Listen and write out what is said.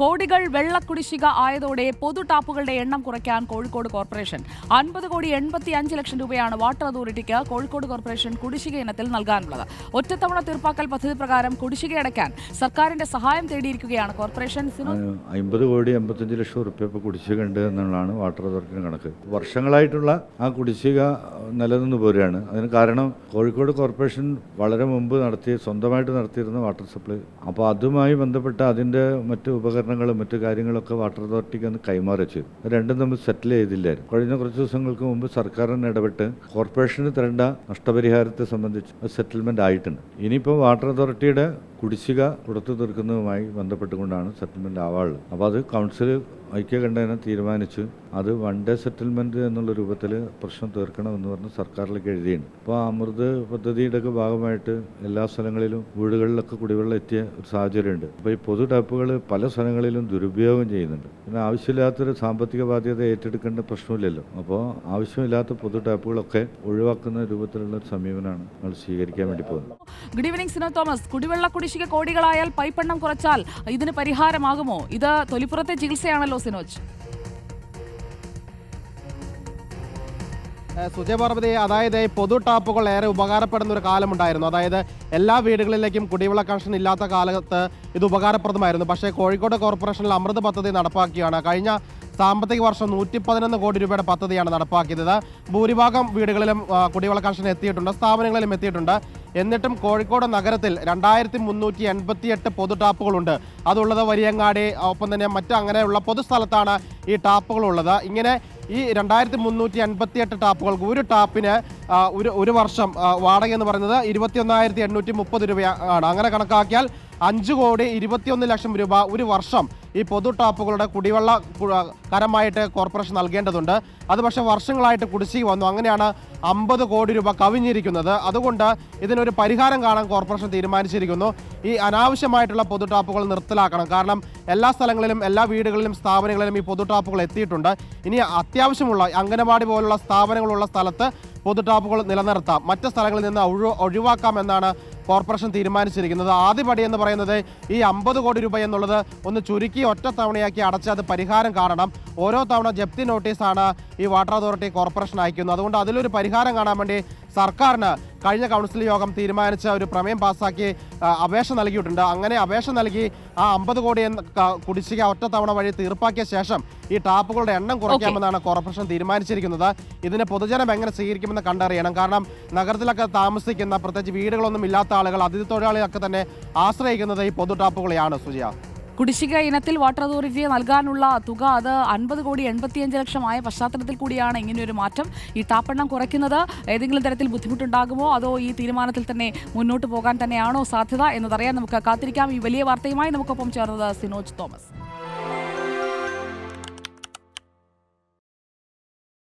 കോടികൾ വെള്ളക്കുടിശ്ശിക ആയതോടെ പൊതു ടാപ്പുകളുടെ എണ്ണം കുറയ്ക്കാൻ കോഴിക്കോട് കോർപ്പറേഷൻ. അൻപത് കോടി എൺപത്തി അഞ്ച് ലക്ഷം രൂപയാണ് വാട്ടർ അതോറിറ്റിക്ക് കോഴിക്കോട് കോർപ്പറേഷൻ കുടിശ്ശിക ഇനത്തിൽ നൽകാനുള്ളത്. ഒറ്റത്തവണ തീർപ്പാക്കൽ പദ്ധതി പ്രകാരം കുടിശ്ശിക അടയ്ക്കാൻ സർക്കാരിന്റെ സഹായം തേടിയിരിക്കുകയാണ് കോർപ്പറേഷൻ. അമ്പത് കോടി എൺപത്തഞ്ച് ലക്ഷം റുപ്യ കുടിശ്ശിക ഉണ്ട് എന്നുള്ളതാണ് വാട്ടർ അതോറിറ്റിയുടെ കണക്ക്. വർഷങ്ങളായിട്ടുള്ള ആ കുടിശ്ശിക നിലനിന്ന് പോരുകയാണ്. അതിന് കാരണം കോഴിക്കോട് കോർപ്പറേഷൻ വളരെ മുമ്പ് നടത്തി സ്വന്തമായിട്ട് നടത്തിയിരുന്ന വാട്ടർ സപ്ലൈ. അപ്പോൾ അതുമായി ബന്ധപ്പെട്ട അതിന്റെ മറ്റ് ഉപകരണങ്ങളും മറ്റു കാര്യങ്ങളൊക്കെ വാട്ടർ അതോറിറ്റിക്ക് ഒന്ന് കൈമാറി ചെയ്തു. രണ്ടും തമ്മിൽ സെറ്റിൽ ചെയ്തില്ലായിരുന്നു. കഴിഞ്ഞ കുറച്ച് ദിവസങ്ങൾക്ക് മുമ്പ് സർക്കാർ തന്നെ ഇടപെട്ട് കോർപ്പറേഷന് തരേണ്ട നഷ്ടപരിഹാരത്തെ സംബന്ധിച്ച് സെറ്റിൽമെന്റ് ആയിട്ടുണ്ട്. ഇനിയിപ്പോൾ വാട്ടർ അതോറിറ്റിയുടെ കുടിശ്ശിക കൊടുത്തു തീർക്കുന്നതുമായി ബന്ധപ്പെട്ടുകൊണ്ടാണ് സെറ്റിൽമെന്റ് ആവാറുള്ളത്. അപ്പോൾ അത് കൗൺസിൽ ഐക്യകണ്ഠേന തീരുമാനിച്ചു അത് വൺ ഡേ സെറ്റിൽമെന്റ് എന്നുള്ള രൂപത്തിൽ പ്രശ്നം തീർക്കണമെന്ന് പറഞ്ഞ് സർക്കാരിലേക്ക് എഴുതിയിട്ടുണ്ട്. അപ്പോൾ അമൃത് പദ്ധതിയുടെ ഒക്കെ ഭാഗമായിട്ട് എല്ലാ സ്ഥലങ്ങളിലും വീടുകളിലൊക്കെ കുടിവെള്ളം എത്തിയ ഒരു സാഹചര്യമുണ്ട്. അപ്പോൾ ഈ പൊതു ടാപ്പുകൾ പല സ്ഥലങ്ങളിലും ദുരുപയോഗം ചെയ്യുന്നുണ്ട്. പിന്നെ ആവശ്യമില്ലാത്തൊരു സാമ്പത്തിക ബാധ്യത ഏറ്റെടുക്കേണ്ട പ്രശ്നമില്ലല്ലോ. അപ്പോൾ ആവശ്യമില്ലാത്ത പൊതു ടാപ്പുകളൊക്കെ ഒഴിവാക്കുന്ന രൂപത്തിലുള്ള ഒരു സമീപനമാണ് നമ്മൾ സ്വീകരിക്കാൻ വേണ്ടി പോകുന്നത്. ഗുഡ് ഈവനിംഗ് സിനോ തോമസ് കുടിവെള്ള കുടിശ്ശിക കോടികളായാൽ പൈപ്പെണ്ണം കുറച്ചാൽ ഇതിന് പരിഹാരമാകുമോ? ഇത് തൊലിപ്പുറത്തെ ചികിത്സയാണല്ലോ സിനോജ്. ഏഹ് സുജയപാർവതി അതായത് പൊതു ടാപ്പുകൾ ഏറെ ഉപകാരപ്പെടുന്ന ഒരു കാലമുണ്ടായിരുന്നു. അതായത് എല്ലാ വീടുകളിലേക്കും കുടിവെള്ള കണക്ഷൻ ഇല്ലാത്ത കാലത്ത് ഇത് ഉപകാരപ്രദമായിരുന്നു. പക്ഷേ കോഴിക്കോട് കോർപ്പറേഷനിൽ അമൃത് പദ്ധതി നടപ്പാക്കിയാണ്. കഴിഞ്ഞ സാമ്പത്തിക വർഷം നൂറ്റി പതിനൊന്ന് കോടി രൂപയുടെ പദ്ധതിയാണ് നടപ്പാക്കിയത്. ഭൂരിഭാഗം വീടുകളിലും കുടിവെള്ള കണക്ഷൻ എത്തിയിട്ടുണ്ട് സ്ഥാപനങ്ങളിലും എത്തിയിട്ടുണ്ട്. എന്നിട്ടും കോഴിക്കോട് നഗരത്തിൽ രണ്ടായിരത്തി മുന്നൂറ്റി എൺപത്തി എട്ട് പൊതു ടാപ്പുകളുണ്ട്. അതുള്ളത് വരിയങ്ങാടി ഒപ്പം തന്നെ മറ്റ് അങ്ങനെയുള്ള പൊതുസ്ഥലത്താണ് ഈ ടാപ്പുകളുള്ളത്. ഇങ്ങനെ ഈ രണ്ടായിരത്തി മുന്നൂറ്റി എൺപത്തി എട്ട് ടാപ്പുകൾക്ക് ഒരു ടാപ്പിന് ഒരു ഒരു വർഷം വാടക എന്ന് പറയുന്നത് ഇരുപത്തി ഒന്നായിരത്തി എണ്ണൂറ്റി മുപ്പത് രൂപയാണ് അങ്ങനെ കണക്കാക്കിയാൽ അഞ്ച് കോടി ഇരുപത്തിയൊന്ന് ലക്ഷം രൂപ ഒരു വർഷം ഈ പൊതു ടാപ്പുകളുടെ കുടിവെള്ള കരമായിട്ട് കോർപ്പറേഷൻ നൽകേണ്ടതുണ്ട്. അത് പക്ഷേ വർഷങ്ങളായിട്ട് കുടിശ്ശിക വന്നു. അങ്ങനെയാണ് അമ്പത് കോടി രൂപ കവിഞ്ഞിരിക്കുന്നത്. അതുകൊണ്ട് ഇതിനൊരു പരിഹാരം കാണാൻ കോർപ്പറേഷൻ തീരുമാനിച്ചിരിക്കുന്നു. ഈ അനാവശ്യമായിട്ടുള്ള പൊതു ടാപ്പുകൾ നിർത്തലാക്കണം. കാരണം എല്ലാ സ്ഥലങ്ങളിലും എല്ലാ വീടുകളിലും സ്ഥാപനങ്ങളിലും ഈ പൊതു ടാപ്പുകൾ എത്തിയിട്ടുണ്ട്. ഇനി അത്യാവശ്യമുള്ള അംഗനവാടി പോലുള്ള സ്ഥാപനങ്ങളുള്ള സ്ഥലത്ത് പൊതു ടാപ്പുകൾ നിലനിർത്താം. മറ്റ് സ്ഥലങ്ങളിൽ നിന്ന് ഒഴിവാക്കാം ഒഴിവാക്കാമെന്നാണ് കോർപ്പറേഷൻ തീരുമാനിച്ചിരിക്കുന്നത്. ആദ്യപടി എന്ന് പറയുന്നത് ഈ അമ്പത് കോടി രൂപ എന്നുള്ളത് ഒന്ന് ചുരുക്കി ഒറ്റ തവണയാക്കി അടച്ച് അത് പരിഹാരം കാണണം. ഓരോ തവണ ജപ്തി നോട്ടീസാണ് ഈ വാട്ടർ അതോറിറ്റി കോർപ്പറേഷൻ അയക്കുന്നത്. അതുകൊണ്ട് അതിലൊരു പരിഹാരം കാണാൻ വേണ്ടി സർക്കാരിന് കഴിഞ്ഞ കൗൺസിൽ യോഗം തീരുമാനിച്ച ഒരു പ്രമേയം പാസ്സാക്കി അപേക്ഷ നൽകിയിട്ടുണ്ട്. അങ്ങനെ അപേക്ഷ നൽകി ആ അമ്പത് കോടി എന്ന കുടിശ്ശിക ഒറ്റ തവണ വഴി തീർപ്പാക്കിയ ശേഷം ഈ ടാപ്പുകളുടെ എണ്ണം കുറയ്ക്കാമെന്നാണ് കോർപ്പറേഷൻ തീരുമാനിച്ചിരിക്കുന്നത്. ഇതിനെ പൊതുജനം എങ്ങനെ സ്വീകരിക്കുമെന്ന് കണ്ടറിയണം. കാരണം നഗരത്തിലൊക്കെ താമസിക്കുന്ന പ്രത്യേകിച്ച് വീടുകളൊന്നും ഇല്ലാത്ത ആളുകൾ അതിഥി തൊഴിലാളികളൊക്കെ തന്നെ ആശ്രയിക്കുന്നത് ഈ പൊതു ടാപ്പുകളെയാണ് സുജിയ. കുടിശ്ശിക ഇനത്തിൽ വാട്ടർ അതോറിറ്റിയെ നൽകാനുള്ള തുക അത് അൻപത് കോടി എൺപത്തിയഞ്ച് ലക്ഷമായ പശ്ചാത്തലത്തിൽ കൂടിയാണ് ഇങ്ങനെയൊരു മാറ്റം. ഈ ടാപ്പെണ്ണം കുറയ്ക്കുന്നത് ഏതെങ്കിലും തരത്തിൽ ബുദ്ധിമുട്ടുണ്ടാകുമോ? അതോ ഈ തീരുമാനത്തിൽ തന്നെ മുന്നോട്ട് പോകാൻ തന്നെയാണോ സാധ്യത എന്നതറിയാൻ നമുക്ക് കാത്തിരിക്കാം. ഈ വലിയ വാർത്തയുമായി നമുക്കൊപ്പം ചേർന്നത് സിനോജ് തോമസ്.